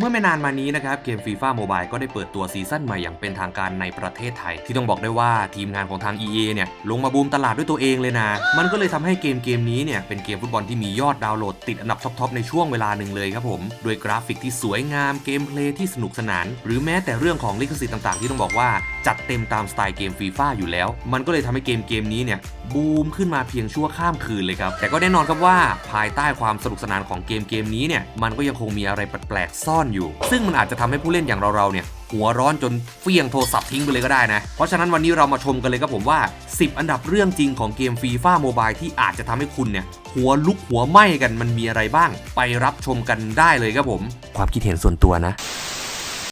เมื่อไม่นานมานี้นะครับเกมฟีฟ่าโมบายก็ได้เปิดตัวซีซั่นใหม่อย่างเป็นทางการในประเทศไทย ที่ต้องบอกได้ว่าทีมงานของทาง EA เนี่ยลงมาบูมตลาดด้วยตัวเองเลยนะ มันก็เลยทำให้เกมเกมนี้เนี่ยเป็นเกมฟุตบอลที่มียอดดาวน์โหลดติดอันดับท็อปๆในช่วงเวลาหนึ่งเลยครับผมด้วยกราฟิกที่สวยงามเกมเพลย์ที่สนุกสนาน หรือแม้แต่เรื่องของลิขสิทธิ์ต่างๆ ที่ต้องบอกว่า จัดเต็มตามสไตล์เกมฟีฟ่าอยู่แล้ว มันก็เลยทำให้เกมเกมนี้เนี่ยบูมขึ้นมาเพียงชั่วข้ามคืนเลยครับ แต่ก็แน่นอนครับว่าภายใต้ความสนุกสนานของเกมเกมนี้เนี่ยมันก็ยังคงมีอะไรแปลกๆซ่อนอยู่ ซึ่งมันอาจจะทำให้ผู้เล่นอย่างเราๆเนี่ยหัวร้อนจนเฟี้ยงโทรศัพท์ทิ้งไปเลยก็ได้นะ เพราะฉะนั้นวันนี้เรามาชมกันเลยครับผมว่า 10 อันดับเรื่องจริงของเกมฟีฟ่าโมบายที่อาจจะทำให้คุณเนี่ยหัวลุกหัวไหม้กันมันมีอะไรบ้าง ไปรับชมกันได้เลยครับผม ความคิดเห็นส่วนตัวนะ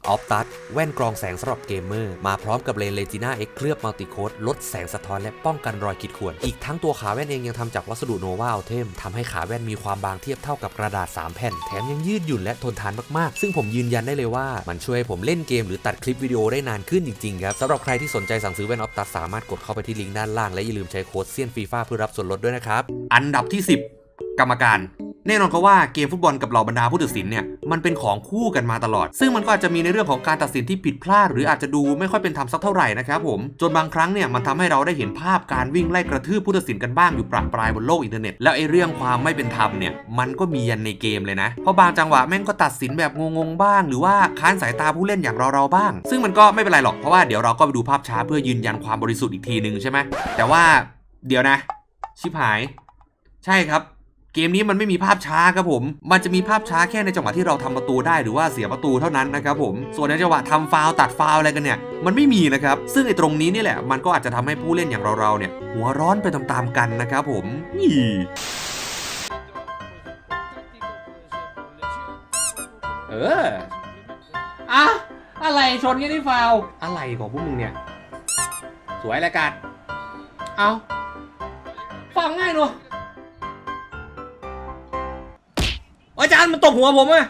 ออฟตัสแว่นกรองแสงสำหรับเกมเมอร์ มาพร้อมกับเลนเลจิน่าเอ็กเคลือบมัลติโคดลดแสงสะท้อนและป้องกันรอยขีดข่วน อีกทั้งตัวขาแว่นเองยังทำจากวัสดุโนวาอัลเทมทำให้ขาแว่นมีความบางเทียบเท่ากับกระดาษ 3 แผ่น แถมยังยืดหยุ่นและทนทานมากๆ ซึ่งผมยืนยันได้เลยว่ามันช่วยให้ผมเล่นเกมหรือตัดคลิปวิดีโอได้นานขึ้นจริงๆครับสำหรับใครที่สนใจสั่งซื้อแว่นออฟตัสสามารถกดเข้าไปที่ลิงก์ด้านล่างและอย่าลืมใช้โค้ดเซียนฟีฟ่าเพื่อรับส่วนลดด้วยนะครับอันดับที่ 10 กรรมการ แน่นอนเขาว่าเกมฟุตบอลกับเหล่าบรรดาผู้ตัดสินเนี่ยมันเป็นของคู่กันมาตลอด ซึ่งมันก็อาจจะมีในเรื่องของการตัดสินที่ผิดพลาด หรืออาจจะดูไม่ค่อยเป็นธรรมสักเท่าไหร่นะครับผมจนบางครั้งเนี่ยมันทำให้เราได้เห็นภาพการวิ่งไล่กระทืบผู้ตัดสินกันบ้างอยู่ประปรายบนโลกอินเทอร์เน็ตแล้วไอ้เรื่องความไม่เป็นธรรมเนี่ยมันก็มียันในเกมเลยนะ เพราะบางจังหวะแม่งก็ตัดสินแบบงงๆบ้าง หรือว่าค้านสายตาผู้เล่นอย่างเราๆบ้าง ซึ่งมันก็ไม่เป็นไรหรอกเพราะว่าเดี๋ยวเราก็ไปดูภาพช้าเพื่อยืนยันความบริสุทธิ์อีกทีหนึ่งใช่ไหมแต่ว่าเดี๋ยวนะ ชิบหาย ใช่ครับ เกมนี้มันไม่มีภาพช้าครับผม มันจะมีภาพช้าแค่ในจังหวะที่เราทำประตูได้หรือว่าเสียประตูเท่านั้นนะครับผม ส่วนในจังหวะทำฟาวล์ตัดฟาวล์อะไรกันเนี่ย มันไม่มีนะครับ ซึ่งไอ้ตรงนี้นี่แหละ มันก็อาจจะทำให้ผู้เล่นอย่างเราๆเนี่ย หัวร้อนไปตามๆกันนะครับผมนี่เอออะอะไรชนกันที่ฟาวล์อะไรของพวกมึงเนี่ย สวยรายการเอาฟังง่ายเนอะ อาจารย์มันตกหัวผมอะ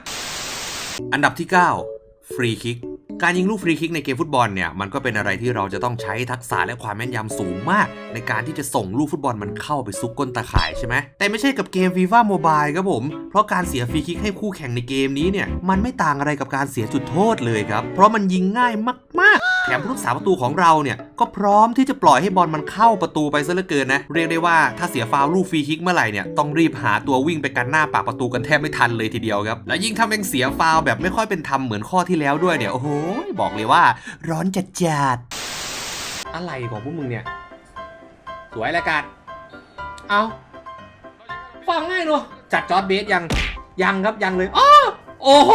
อันดับที่ 9 ฟรีคิก การยิงลูกฟรีคิกในเกมฟุตบอลเนี่ย มันก็เป็นอะไรที่เราจะต้องใช้ทักษะและความแม่นยำสูงมาก ในการที่จะส่งลูกฟุตบอลมันเข้าไปซุกก้นตาข่ายใช่ไหม แต่ไม่ใช่กับเกม FIFA Mobile ครับผม เพราะการเสียฟรีคิกให้คู่แข่งในเกมนี้เนี่ย มันไม่ต่างอะไรกับการเสียจุดโทษเลยครับ เพราะมันยิงง่ายมาก ๆ แถมผู้รักษาประตูของเราเนี่ยก็พร้อมที่จะปล่อยให้บอลมันเข้าประตูไปซะเหลือเกินนะ เรียกได้ว่าถ้าเสียฟาวลูกฟรีคิกเมื่อไหร่เนี่ยต้องรีบหาตัววิ่งไปกันหน้าปากประตูกันแทบไม่ทันเลยทีเดียวครับ และยิ่งทำเองเสียฟาวแบบไม่ค่อยเป็นธรรมเหมือนข้อที่แล้วด้วยเนี่ยโอ้โหบอกเลยว่า ร้อนจัดจัดอะไรของพวกมึงเนี่ยสวยรายการเอาฟังง่ายเนอะจัดจอร์ดเบสยังยังครับยังเลยอ้อ โอ้โห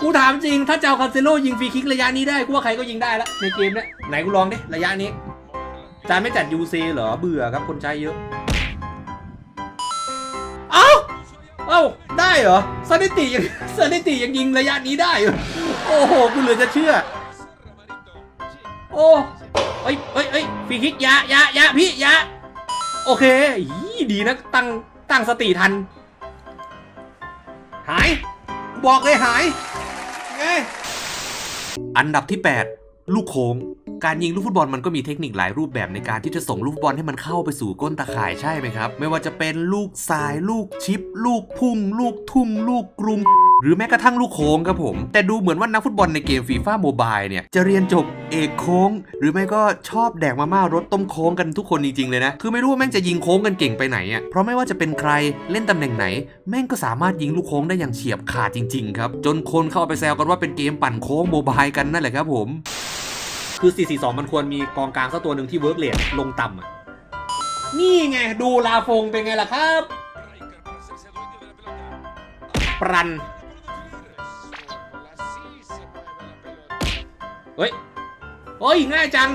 กูถามจริง ถ้าเจ้าคาเซโลยิงฟรีคิกระยะนี้ได้ กูว่าใครก็ยิงได้ละในเกมเนี้ย ไหนกูลองดิ ระยะนี้ จารย์ไม่จัดยูซเหรอ เบื่อครับคนใช้เยอะ เอ้า เอ้า ได้เหรอ สถิติยังสถิติยังยิงระยะนี้ได้โอ้โห กูเหลือจะเชื่อ โอ้เอ้ยเอ้ยเอ้ยฟรีคิกยายายาพี่ยาโอเค ดีนะ ตั้งตั้งสติทัน หาย บอกเลยหายไงอันดับที่ 8 ลูกโค้ง การยิงลูกฟุตบอลมันก็มีเทคนิคหลายรูปแบบในการที่จะส่งลูกฟุตบอลให้มันเข้าไปสู่ก้นตาข่ายใช่ไหมครับ ไม่ว่าจะเป็นลูกสายลูกชิป ลูกพุ่ง ลูกทุ่งลูกกรุม หรือแม้กระทั่งลูกโค้งครับผม แต่ดูเหมือนว่านักฟุตบอลในเกมฟีฟ่าโมบายเนี่ย จะเรียนจบเอกโค้ง หรือไม่ก็ชอบแดกมาม่ารถต้มโค้งกันทุกคนจริง ๆ เลยนะ คือไม่รู้ว่าแม่งจะยิงโค้งกันเก่งไปไหนอะเพราะไม่ว่าจะเป็นใครเล่นตำแหน่งไหน แม่งก็สามารถยิงลูกโค้งได้อย่างเฉียบขาดจริง ๆ ครับ จนคนเข้าไปแซวกันว่าเป็นเกมปั่นโค้งโมบายกันนั่นแหละครับผม คือ 442 มันควรมีกองกลางสักตัวหนึ่งที่เวิร์กเลทลงต่ำอะนี่ไงดูลาฟงเป็นไงล่ะครับ ปรัน เฮ้ยเฮ้ยง่ายจัง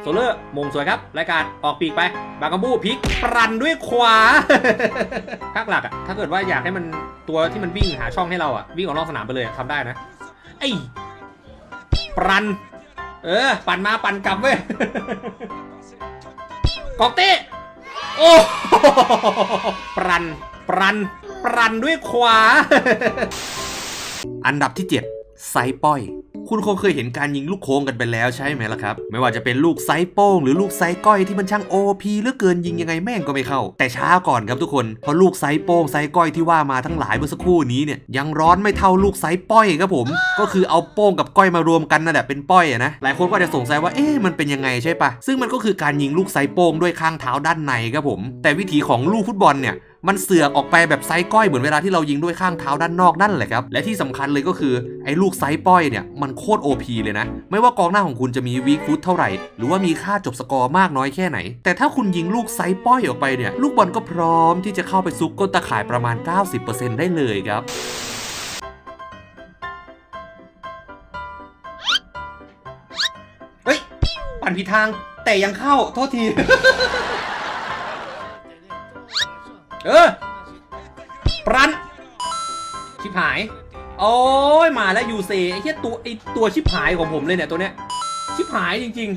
โซเลอร์มงสวยครับ รายการออกปีกไป บางกบูพลิกปรันด้วยขวาภาคหลักอะถ้าเกิดว่าอยากให้มันตัวที่มันวิ่งหาช่องให้เราอะวิ่งออกนอกสนามไปเลยทำได้นะ ไอ้ปรัน เออ ปั่นมาปั่นกลับเว้ยกอกเต้โอ้ปรัน ปรัน ปรันด้วยขวา อันดับที่ 7 ไซป้อย คุณคงเคยเห็นการยิงลูกโค้งกันไปแล้วใช่ไหมล่ะครับ ไม่ว่าจะเป็นลูกไซโป้งหรือลูกไซก้อยที่มันช่างโอพีเหลือเกินยิงยังไงแม่งก็ไม่เข้า แต่ช้าก่อนครับทุกคนเพราะลูกไซโป้งไซก้อยที่ว่ามาทั้งหลายเมื่อสักครู่นี้เนี่ยยังร้อนไม่เท่าลูกไซป้อยครับผม ก็คือเอาโป้งกับก้อยมารวมกันนั่นแหละเป็นป้อยอะนะหลายคนก็อาจจะสงสัยว่าเอ๊ะมันเป็นยังไงใช่ปะซึ่งมันก็คือการยิงลูกไซโป้งด้วยข้างเท้าด้านในครับผม แต่วิธีของลูกฟุตบอลเนี่ย มันเสือกออกไปแบบไซส์ก้อยเหมือนเวลาที่เรายิงด้วยข้างเท้าด้านนอกนั่นแหละครับ และที่สำคัญเลยก็คือไอ้ลูกไซส์ป้อยเนี่ยมันโคตร OP เลยนะ ไม่ว่ากองหน้าของคุณจะมีวีคฟุตเท่าไหร่ หรือว่ามีค่าจบสกอร์มากน้อยแค่ไหน แต่ถ้าคุณยิงลูกไซส์ป้อยออกไปเนี่ยลูกบอลก็พร้อมที่จะเข้าไปซุกก้นตะข่ายประมาณ 90%ได้เลยครับเฮ้ย ปั่นผิดทางแต่ยังเข้าโทษที เออปรันชิบหาย โอ้ยมาแล้วยูเซไอ้เหี้ยตัวไอ้ตัวชิบหายของผมเลยเนี่ยตัวเนี้ยชิบหายจริง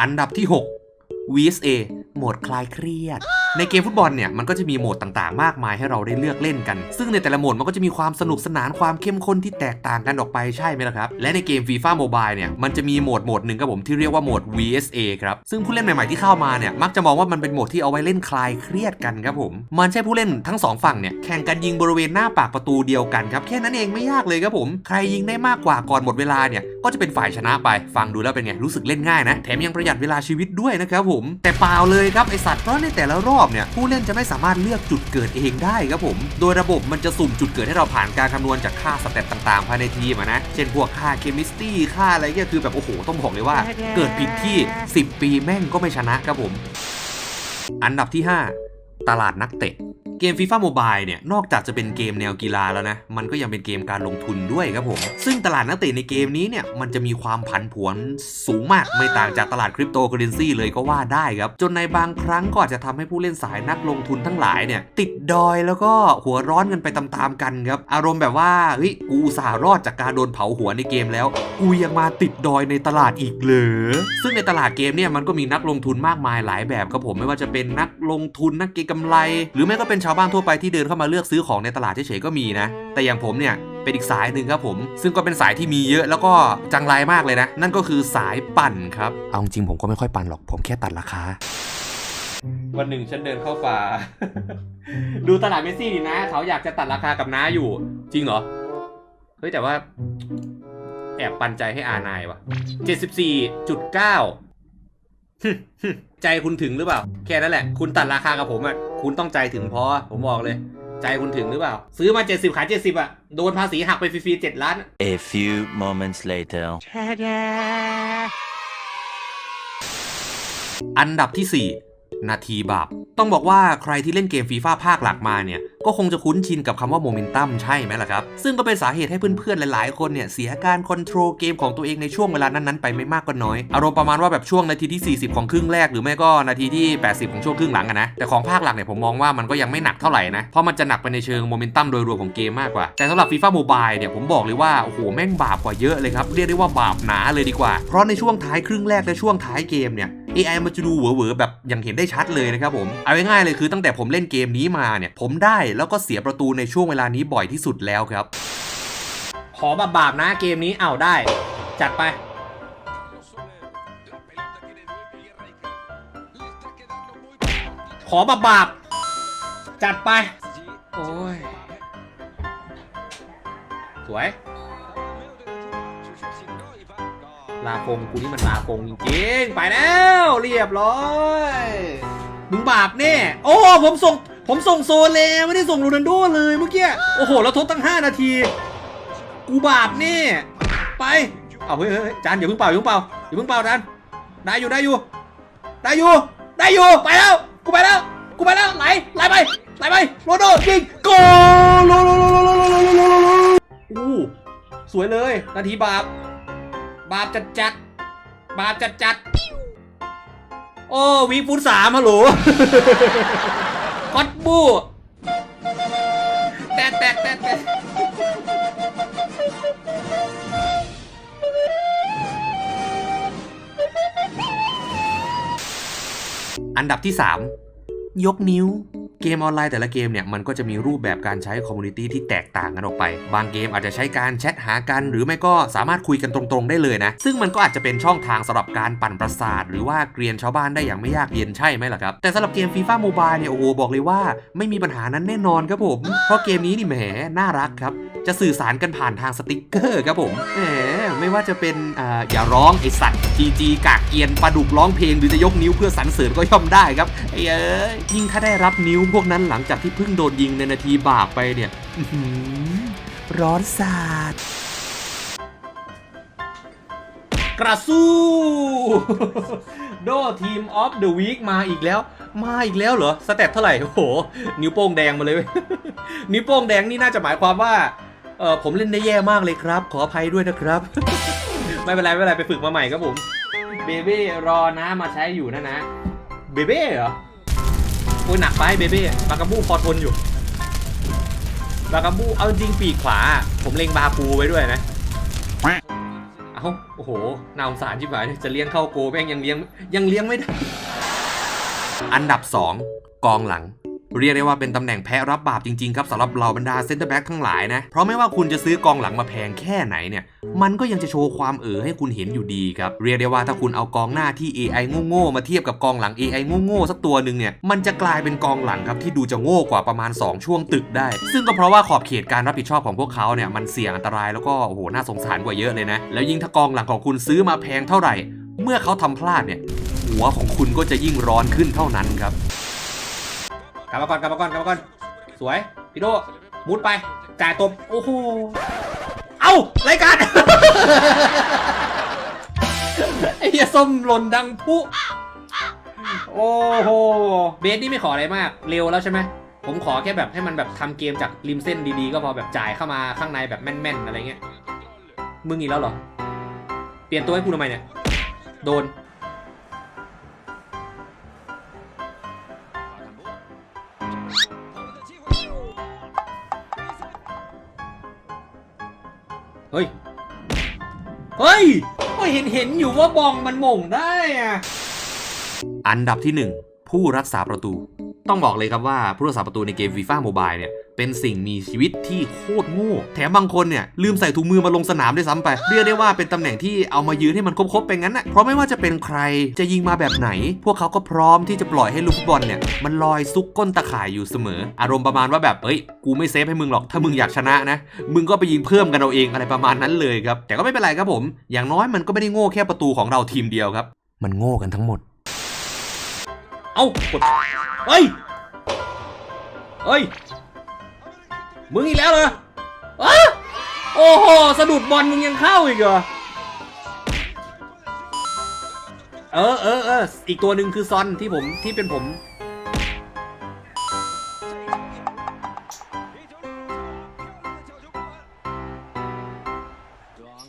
อันดับที่ 6 VSA โหมดคลายเครียด ในเกมฟุตบอลเนี่ยมันก็จะมีโหมดต่างๆ มากมายให้เราได้เลือกเล่นกัน ซึ่งในแต่ละโหมดมันก็จะมีความสนุกสนานความเข้มข้นที่แตกต่างกันออกไปใช่ไหมล่ะครับ และในเกม FIFA Mobile เนี่ยมันจะมีโหมดโหมดหนึ่งครับผมที่เรียกว่าโหมด VSA ครับซึ่งผู้เล่นใหม่ๆที่เข้ามาเนี่ยมักจะมองว่ามันเป็นโหมดที่เอาไว้เล่นคลายเครียดกันครับผมมันใช่ผู้เล่นทั้งสองฝั่งเนี่ยแข่งกันยิงบริเวณหน้าปากประตูเดียวกันครับแค่นั้นเองไม่ยากเลยครับผมใครยิงได้มากกว่าก่อนหมดเวลาเนี่ยก็จะเป็นฝ่ายชนะไปฟังดูแล้วเป็นไงรู้สึกเล่นง่ายนะแถมยังประหยัดเวลาชีวิตด้วยนะครับผมแต่เปล่าเลยครับไอสัตว์เพราะในแต่ละรอบเนี่ยผู้เล่นจะไม่สามารถเลือกจุดเกิดเองได้ครับผม โดยระบบมันจะสุ่มจุดเกิดให้เราผ่านการคำนวณจากค่าสเต็ปต่างๆภายในทีมอะนะ เช่นพวกค่าเคมิสตี้ค่าอะไรเงี้ยคือแบบโอ้โหต้องบอกเลยว่า เกิดผิดที่ 10 ปีแม่งก็ไม่ชนะครับผม อันดับที่ 5 ตลาดนักเตะ เกม FIFA Mobile เนี่ย นอกจากจะเป็นเกมแนวกีฬาแล้วนะ มันก็ยังเป็นเกมการลงทุนด้วยครับผม ซึ่งตลาดนักเตะในเกมนี้เนี่ย มันจะมีความผันผวนสูงมาก ไม่ต่างจากตลาดคริปโตเคอเรนซีเลยก็ว่าได้ครับ จนในบางครั้งก็อาจจะทำให้ผู้เล่นสายนักลงทุนทั้งหลายเนี่ย ติดดอยแล้วก็หัวร้อนกันไปตามๆกันครับ อารมณ์แบบว่า เฮ้ย กูสาหรอดจากการโดนเผาหัวในเกมแล้ว กูยังมาติดดอยในตลาดอีกเหรอ ซึ่งในตลาดเกมเนี่ย มันก็มีนักลงทุนมากมายหลายแบบครับผม ไม่ว่าจะเป็นนักลงทุนนักเก็งกำไร หรือไม่ก็เป็นชาวบ้านทั่วไปที่เดินเข้ามาเลือกซื้อของในตลาดเฉยๆก็มีนะ แต่อย่างผมเนี่ยเป็นอีกสายหนึ่งครับผม ซึ่งก็เป็นสายที่มีเยอะแล้วก็จังไรมากเลยนะ นั่นก็คือสายปั่นครับ เอาจริงผมก็ไม่ค่อยปั่นหรอก ผมแค่ตัดราคาๆวันหนึ่งฉันเดินเข้าป่า ดูตลาดเมสซี่ดีนะ เขาอยากจะตัดราคากับน้าอยู่ จริงเหรอ เฮ้ยแต่ว่า แอบปันใจให้อานายว่ะ74.9ใจคุณถึงหรือเปล่า แค่นั้นแหละ คุณตัดราคากับผมอะ คุณต้องใจถึงพอ ผมบอกเลย ใจคุณถึงหรือเปล่า ซื้อมา 70 ขาย 70 อะ โดนภาษีหักไปฟรีๆ7ล้าน A few moments later. อันดับที่ 4 นาทีบาป ต้องบอกว่าใครที่เล่นเกมฟีฟ่าภาคหลักมาเนี่ย ก็คงจะคุ้นชินกับคำว่าโมเมนตัมใช่ไหมล่ะครับ ซึ่งก็เป็นสาเหตุให้เพื่อนๆ หลายๆ คนเนี่ยเสียการคอนโทรลเกมของตัวเองในช่วงเวลานั้นๆ ไปไม่มากก็น้อย อารมณ์ประมาณว่าแบบช่วงนาทีที่ 40 ของครึ่งแรกหรือไม่ก็นาทีที่ 80 ของช่วงครึ่งหลังอะนะ แต่ของภาคหลักเนี่ยผมมองว่ามันก็ยังไม่หนักเท่าไหร่นะ เพราะมันจะหนักไปในเชิงโมเมนตัมโดยรวมของเกมมากกว่า แต่สำหรับฟีฟ่าโมบายเนี่ยผมบอกเลยว่าโอ้โหแม่งบาปกว่าเยอะเลยครับเรียกได้ว่าบาปหนาเลยดีกว่า เพราะในช่วงท้ายครึ่งแรกและช่วงท้ายเกมเนี่ย AI มันจะดูเหวอๆแบบอย่างเห็นได้ชัดเลยนะครับผมเอาง่ายๆเลยคือตั้งแต่ผมเล่นเกมนี้มาเนี่ยผมได้แล้วก็เสียประตูในช่วงเวลานี้บ่อยที่สุดแล้วครับ ขอบาบาปๆนะเกมนี้อ้าวได้ จัดไป ขอบาบาปๆจัดไป โอ้ย สวย ลาโกงกูนี่มันลาโกงจริงๆ ไปแล้ว เรียบร้อย มึงบาปแน่ โอ้ ผมส่ง ผมส่งโซเลไม่ได้ส่งโรนัลโดเลยเมื่อกี้ โอ้โห แล้วทดตั้ง 5 นาที กูบาปแน่ไป เอาเฮ้ยเฮ้ยเฮ้ยจานอย่าเพิ่งเป่าอย่าเพิ่งเป่าอย่าเพิ่งเป่าจานได้อยู่ได้อยู่ ได้อยู่ ได้อยู่ ไปแล้ว กูไปแล้ว กูไปแล้ว ไหล ไหลไป ไหลไป โรนัลโดยิงโกลโลโลโลโลโลโลโลโลโลโลอู้สวยเลย นาทีบาป บาปจัดจัด บาปจัดจัด โอ้วีฟูดสามฮัลโหล ฮอตบูแตะแตะแตะแตะอันดับที่ 3 ยกนิ้ว เกมออนไลน์แต่ละเกมเนี่ยมันก็จะมีรูปแบบการใช้คอมมูนิตี้ที่แตกต่างกันออกไป บางเกมอาจจะใช้การแชทหากัน หรือไม่ก็สามารถคุยกันตรงๆได้เลยนะ ซึ่งมันก็อาจจะเป็นช่องทางสำหรับการปั่นประสาท หรือว่าเกรียนชาวบ้านได้อย่างไม่ยากเย็นใช่ไหมล่ะครับ แต่สำหรับเกมฟีฟ่าโมบายเนี่ยโอ้โหบอกเลยว่า ไม่มีปัญหานั้นแน่นอนครับผม เพราะเกมนี้นี่แหมน่ารักครับจะสื่อสารกันผ่านทางสติกเกอร์ครับผมแหมไม่ว่าจะเป็นอ่าอย่าร้องไอสัตว์ จีจีกากเกียนปลาดุกร้องเพลงหรือจะยกนิ้วเพื่อสรรเสริญก็ย่อมได้ครับไอ้เอ้ยยิ่งถ้าได้รับนิ้วพวกนั้นหลังจากที่เพิ่งโดนยิงในนาทีบากไปเนี่ยร้อนสาดกระสู้โดทีมออฟเดอะวีคมาอีกแล้ว มาอีกแล้วเหรอ สเต็ปเท่าไหร่ โอ้โห นิ้วโป้งแดงมาเลยเว้ยนิ้วโป้งแดงนี่น่าจะหมายความว่า เออผมเล่นได้แย่มากเลยครับ ขออภัยด้วยนะครับ ไม่เป็นไรไม่เป็นไรไปฝึกมาใหม่ครับผมเบเบ้รอนะมาใช้อยู่นะนะเบเบ้เหรอโอ้ยหนักไปเบเบ้บากาบูพอทนอยู่บากาบูเอาจริงปีกขวา ผมเล็งบาปูไว้ด้วยนะเอ้าโอ้โหน่าสงสารชิบหายเลยจะเลี้ยงเข้าโกแม่งยังเลี้ยงยังเลี้ยงไม่ได้อันดับ 2 กองหลัง เรียกได้ว่าเป็นตำแหน่งแพ้รับบาปจริงๆครับสำหรับเหล่าบรรดาเซนเตอร์แบ็กทั้งหลายนะ เพราะไม่ว่าคุณจะซื้อกองหลังมาแพงแค่ไหนเนี่ย มันก็ยังจะโชว์ความเอ๋อให้คุณเห็นอยู่ดีครับ เรียกได้ว่าถ้าคุณเอากองหน้าที่ AI โง่ๆมาเทียบกับกองหลัง AI โง่ๆสักตัวหนึ่งเนี่ย มันจะกลายเป็นกองหลังครับที่ดูจะโง่กว่าประมาณ 2 ช่วงตึกได้ ซึ่งก็เพราะว่าขอบเขตการรับผิดชอบของพวกเขาเนี่ยมันเสี่ยงอันตรายแล้วก็โอ้โหน่าสงสารกว่าเยอะเลยนะ แล้วยิ่งถ้ากองหลังของคุณซื้อมาแพงเท่าไหร่ เมื่อเขาทำพลาดเนี่ยหัวของคุณก็จะยิ่งร้อนขึ้นเท่านั้นครับ ลับมาก่อนกลับมาก่อนกลับมาก่อนสวยพี่โดมุดไปจ่ายตบโอ้โหเอ้ารายการไอ้เหี้ยส้มหล่นดังพุโอ้โหเบสนี่ไม่ขออะไรมาก เร็วแล้วใช่ไหมผมขอแค่แบบให้มันแบบทำเกมจากริมเส้นดีๆ ก็พอแบบจ่ายเข้ามาข้างในแบบแม่นๆอะไรเงี้ยมึงอีกแล้วเหรอ เปลี่ยนตัวให้กูทำไมเนี่ย โดน เห็นเห็นอยู่ว่าบองมันหม่งได้อะอันดับที่ 1 ผู้รักษาประตู ต้องบอกเลยครับว่าผู้รักษาประตูในเกม FIFA Mobile เนี่ยเป็นสิ่งมีชีวิตที่โคตรโง่ แถมบางคนเนี่ยลืมใส่ถุงมือมาลงสนามด้วยซ้ำไป เรียกได้ว่าเป็นตำแหน่งที่เอามายืนให้มันครบๆไปงั้นนะเพราะไม่ว่าจะเป็นใครจะยิงมาแบบไหน พวกเขาก็พร้อมที่จะปล่อยให้ลูกฟุตบอลเนี่ยมันลอยซุกก้นตะข่ายอยู่เสมอ อารมณ์ประมาณว่าแบบเอ้ยกูไม่เซฟให้มึงหรอกถ้ามึงอยากชนะนะมึงก็ไปยิงเพิ่มกันเอาเองอะไรประมาณนั้นเลยครับแต่ก็ไม่เป็นไรครับผม อย่างน้อยมันก็ไม่ได้โง่แค่ประตูของเราทีมเดียวครับ มันโง่กันทั้งหมด เอ้ากดเฮ้ยเฮ้ย มึงอีกแล้วเหรออะโอ้โหสะดุดบอลมึงยังเข้าอีกเหรอ เออเออเอออีกตัวหนึ่งคือซอนที่ผมที่เป็นผม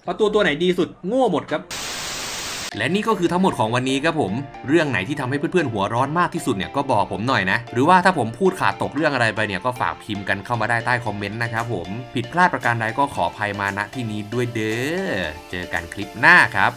เพราะตัวตัวไหนดีสุดโง่หมดครับ และนี่ก็คือทั้งหมดของวันนี้ครับผม เรื่องไหนที่ทำให้เพื่อนๆหัวร้อนมากที่สุดเนี่ยก็บอกผมหน่อยนะ หรือว่าถ้าผมพูดขาดตกเรื่องอะไรไปเนี่ยก็ฝากพิมพ์กันเข้ามาได้ใต้คอมเมนต์นะครับผม ผิดพลาดประการใดก็ขออภัยมาณที่นี้ด้วยเด้อ เจอกันคลิปหน้าครับ